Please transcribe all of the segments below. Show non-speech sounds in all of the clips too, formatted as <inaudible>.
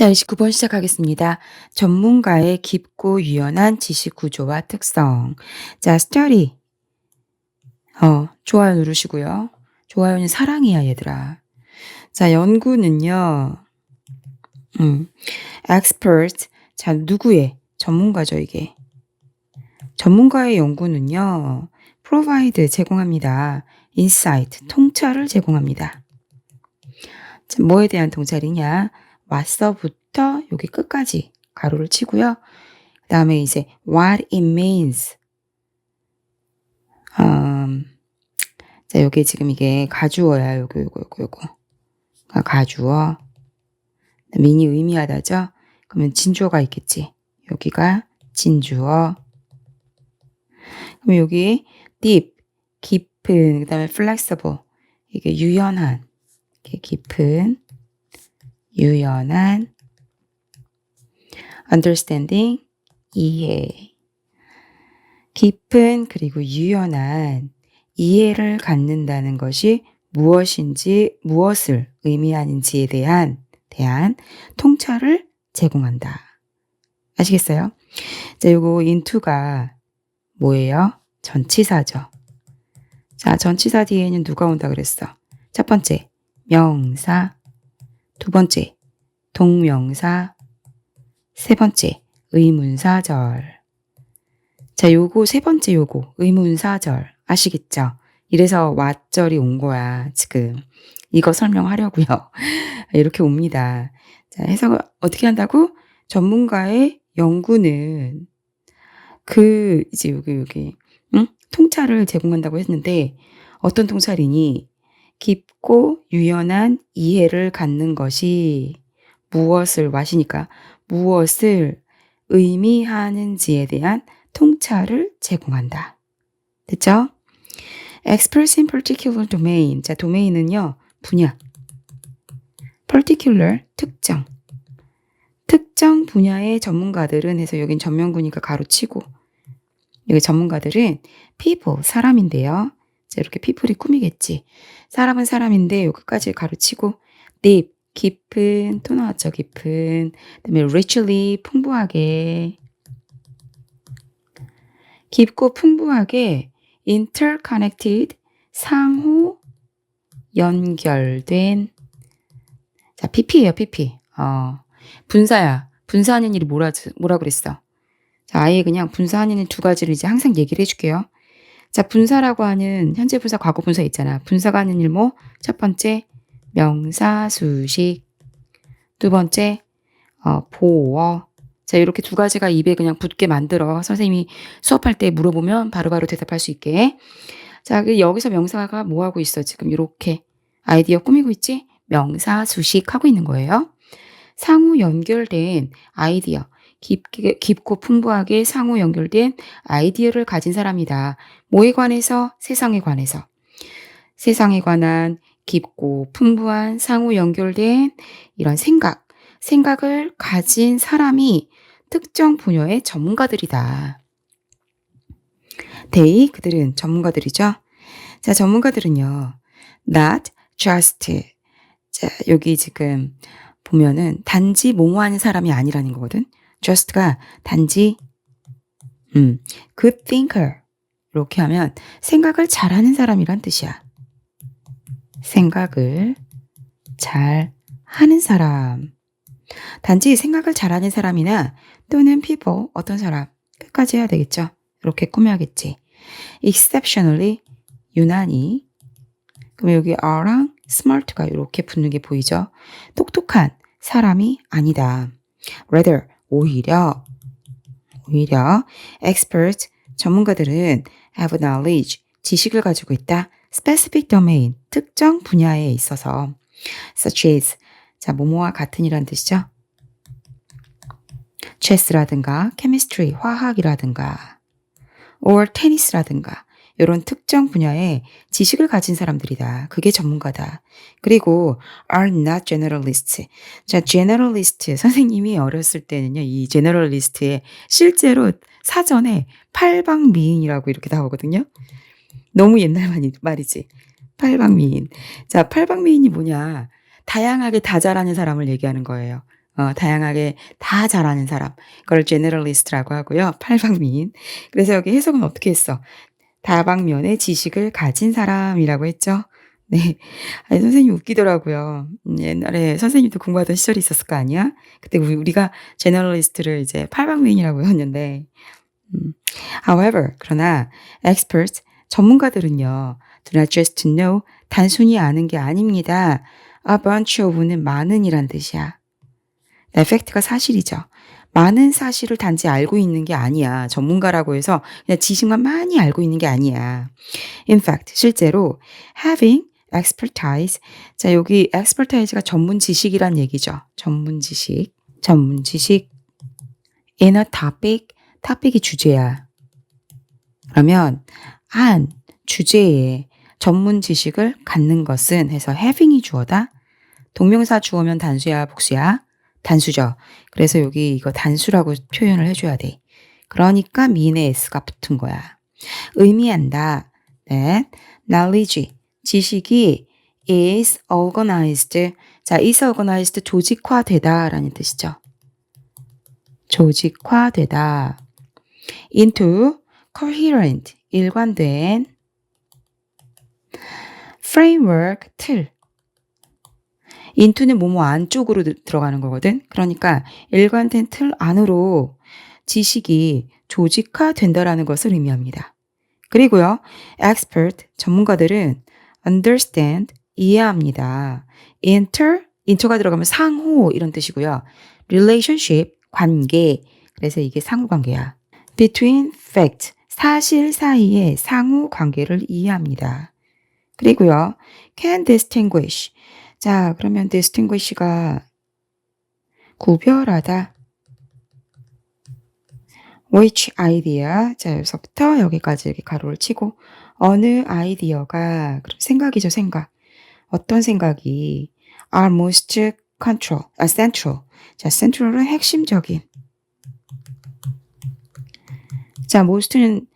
자, 29번 시작하겠습니다. 전문가의 깊고 유연한 지식 구조와 특성. 자, study. 어, 좋아요 누르시고요. 좋아요는 사랑이야, 얘들아. 자, 연구는요. 음, expert. 자, 누구의? 전문가죠, 이게. 전문가의 연구는요. provide 제공합니다. insight 통찰을 제공합니다. 자, 뭐에 대한 통찰이냐? 왔어부터 여기 끝까지 가로를 치고요. 그 다음에 이제 what it means. 음, 자, 여기 지금 이게 가주어야, 요거, 요거, 요거, 요거. 아, 가주어. 미니 의미하다죠? 그러면 진주어가 있겠지. 여기가 진주어. 그럼 여기 deep, 깊은, 그 다음에 flexible. 이게 유연한, 이게 깊은, 유연한, understanding, 이해. 깊은 그리고 유연한 이해를 갖는다는 것이 무엇인지 무엇을 의미하는지에 대한 대한 통찰을 제공한다. 아시겠어요? 자, 요거 into가 뭐예요? 전치사죠. 자, 전치사 뒤에는 누가 온다 그랬어? 첫 번째, 명사. 두 번째, 동명사. 세 번째, 의문사절. 자, 요거 세 번째 요거, 의문사절. 아시겠죠? 이래서 왓절이 온 거야, 지금. 이거 설명하려고요. <laughs> 이렇게 옵니다. 자, 해석을 어떻게 한다고? 전문가의 연구는 그, 이제 여기, 여기, 응? 통찰을 제공한다고 했는데, 어떤 통찰이니? 깊고 유연한 이해를 갖는 것이 무엇을 와시니까 무엇을 의미하는지에 대한 통찰을 제공한다. 됐죠? Experts in particular domain. 자, 도메인은요, 분야. particular, 특정. 특정 분야의 전문가들은 해서 여긴 전면구니까 가로치고, 여기 전문가들은 people, 사람인데요. 자, 이렇게 people이 꾸미겠지. 사람은 사람인데 요 끝까지 가로치고 deep, 깊은, 또 나왔죠, 깊은. 그다음에 richly, 풍부하게. 깊고 풍부하게 interconnected, 상호 연결된 자, PP예요, PP. 어. 분사야. 분사하는 일이 뭐라 뭐라 그랬어? 자, 아예 그냥 분사하는 일두 가지를 이제 항상 얘기를 해 줄게요. 자, 분사라고 하는 현재 분사, 과거 분사 있잖아. 분사가 하는 일 뭐? 첫 번째 명사, 수식. 두 번째 어, 보어. 자, 이렇게 두 가지가 입에 그냥 붙게 만들어. 선생님이 수업할 때 물어보면 바로바로 대답할 수 있게. 자, 그 여기서 명사가 뭐 하고 있어? 지금 이렇게 아이디어 꾸미고 있지? 명사, 수식 하고 있는 거예요. 상호 연결된 아이디어. 깊게, 깊고 풍부하게 상호 연결된 아이디어를 가진 사람이다. 뭐에 관해서? 세상에 관해서. 세상에 관한 깊고 풍부한 상호 연결된 이런 생각, 생각을 가진 사람이 특정 분야의 전문가들이다. they, 그들은 전문가들이죠. 자, 전문가들은요, not just. 자, 여기 지금 보면은 단지 뭐뭐 하는 사람이 아니라는 거거든. Just가 단지, 음, good thinker. 이렇게 하면 생각을 잘하는 사람이란 뜻이야. 생각을 잘 하는 사람. 단지 생각을 잘하는 사람이나 또는 people, 어떤 사람. 끝까지 해야 되겠죠. 이렇게 꾸며야겠지. exceptionally, 유난히. 그럼 여기 are랑 smart가 이렇게 붙는 게 보이죠? 똑똑한 사람이 아니다. rather, 오히려, 오히려 expert, 전문가들은 have knowledge, 지식을 가지고 있다. specific domain, 특정 분야에 있어서 such as, 자, 뭐뭐와 같은이란 뜻이죠. chess라든가 chemistry, 화학이라든가 or 테니스라든가 이런 특정 분야에 지식을 가진 사람들이다. 그게 전문가다. 그리고 are not generalists. 자, generalist 선생님이 어렸을 때는요. 이 generalist에 실제로 사전에 팔방미인이라고 이렇게 나오거든요. 너무 옛날 말이지. 팔방미인. 자, 팔방미인이 뭐냐? 다양하게 다 잘하는 사람을 얘기하는 거예요. 어, 다양하게 다 잘하는 사람. 그걸 generalist라고 하고요. 팔방미인. 그래서 여기 해석은 어떻게 했어? 다방면의 지식을 가진 사람이라고 했죠. 네. 아니, 선생님 웃기더라고요. 음, 옛날에 선생님도 공부하던 시절이 있었을 거 아니야? 그때 우리- 우리가 제너럴리스트를 이제 팔방미인이라고 <laughs> 했는데, 음. However, 그러나 experts, 전문가들은요, do not just to know, 단순히 아는 게 아닙니다. A bunch of는 많은이란 뜻이야. 네, 팩트가 사실이죠. 많은 사실을 단지 알고 있는 게 아니야. 전문가라고 해서 그냥 지식만 많이 알고 있는 게 아니야. In fact, 실제로 having expertise. 자, 여기 expertise가 전문 지식이란 얘기죠. 전문 지식. 전문 지식. in a topic. topic이 주제야. 그러면 한 주제에 전문 지식을 갖는 것은 해서 having이 주어다. 동명사 주어면 단수야, 복수야? 단수죠. 그래서 여기 이거 단수라고 표현을 해줘야 돼. 그러니까 mean에 s가 붙은 거야. 의미한다. that knowledge, 지식이 is organized. 자, is organized 조직화되다 라는 뜻이죠. 조직화되다. into coherent, 일관된 framework, 틀. Into는 뭐뭐 안쪽으로 들- 들어가는 거거든. 그러니까 일관된 틀 안으로 지식이 조직화 된다라는 것을 의미합니다. 그리고요, expert, 전문가들은 understand, 이해합니다. inter, inter가 들어가면 상호 이런 뜻이고요. relationship, 관계. 그래서 이게 상호 관계야. between fact, 사실 사이의 상호 관계를 이해합니다. 그리고요, can distinguish. 자, 그러면 distinguish가 구별하다. which idea. 자, 여기서부터 여기까지 이렇게 가로를 치고 어느 아이디어가 생각이죠, 생각. 어떤 생각이 are most control, 아, central. 자, central은 핵심적인. 자, most는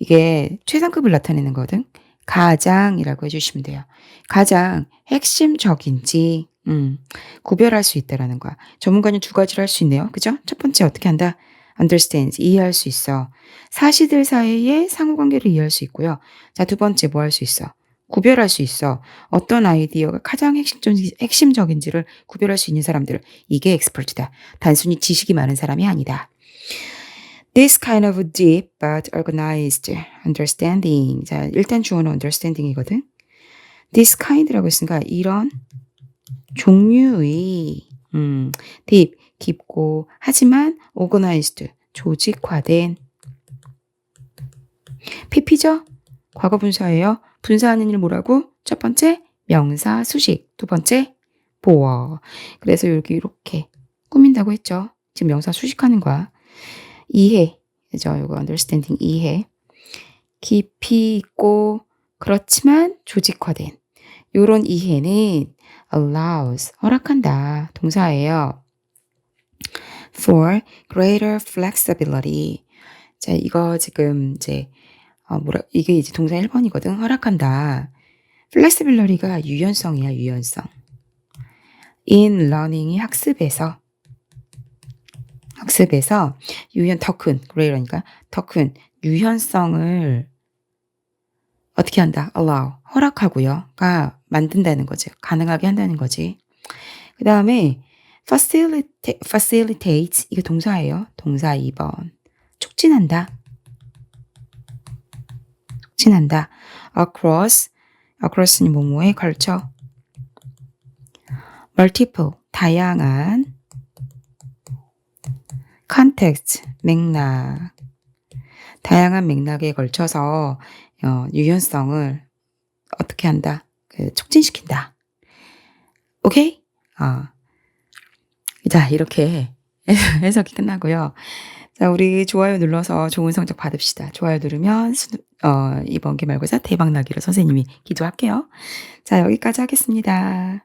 이게 최상급을 나타내는 거거든. 가장이라고 해주시면 돼요. 가장 핵심적인지 음, 구별할 수 있다라는 거야. 전문가는 두 가지를 할 수 있네요. 그죠? 첫 번째 어떻게 한다? understand, 이해할 수 있어. 사실들 사이의 상호관계를 이해할 수 있고요. 자, 두 번째 뭐 할 수 있어? 구별할 수 있어. 어떤 아이디어가 가장 핵심적, 핵심적인지를 구별할 수 있는 사람들. 이게 엑스퍼트다. 단순히 지식이 많은 사람이 아니다. This kind of deep but organized understanding. 자, 일단 주어는 understanding이거든. This kind라고 했으니까 이런 종류의 음, deep 깊고 하지만 organized 조직화된 PP죠? 과거 분사예요. 분사하는 일 뭐라고? 첫 번째 명사 수식, 두 번째 보어. 그래서 여기 이렇게 꾸민다고 했죠. 지금 명사 수식하는 거야. 이해. 그죠? 이거 understanding 이해. 깊이 있고 그렇지만 조직화된 요런 이해는 allows 허락한다 동사예요. for greater flexibility. 자, 이거 지금 이제 어 뭐라 이게 이제 동사 1번이거든. 허락한다. flexibility가 유연성이야, 유연성. in learning이 학습에서 학습에서 유연 더 큰, greater니까 더 큰 유연성을 어떻게 한다? allow 허락하고요.가 만든다는 거지. 가능하게 한다는 거지. 그 다음에 facilitate, facilitates 이게 동사예요. 동사 2번. 촉진한다. 촉진한다. across across는 뭐뭐에 걸쳐. multiple 다양한 context 맥락 다양한 맥락에 걸쳐서 어, 유연성을 어떻게 한다? 그 촉진시킨다. 오케이? 어. 자, 이렇게 <laughs> 해석이 끝나고요. 자, 우리 좋아요 눌러서 좋은 성적 받읍시다. 좋아요 누르면 수, 어, 이번 기말고사 대박 나기로 선생님이 기도할게요. 자, 여기까지 하겠습니다.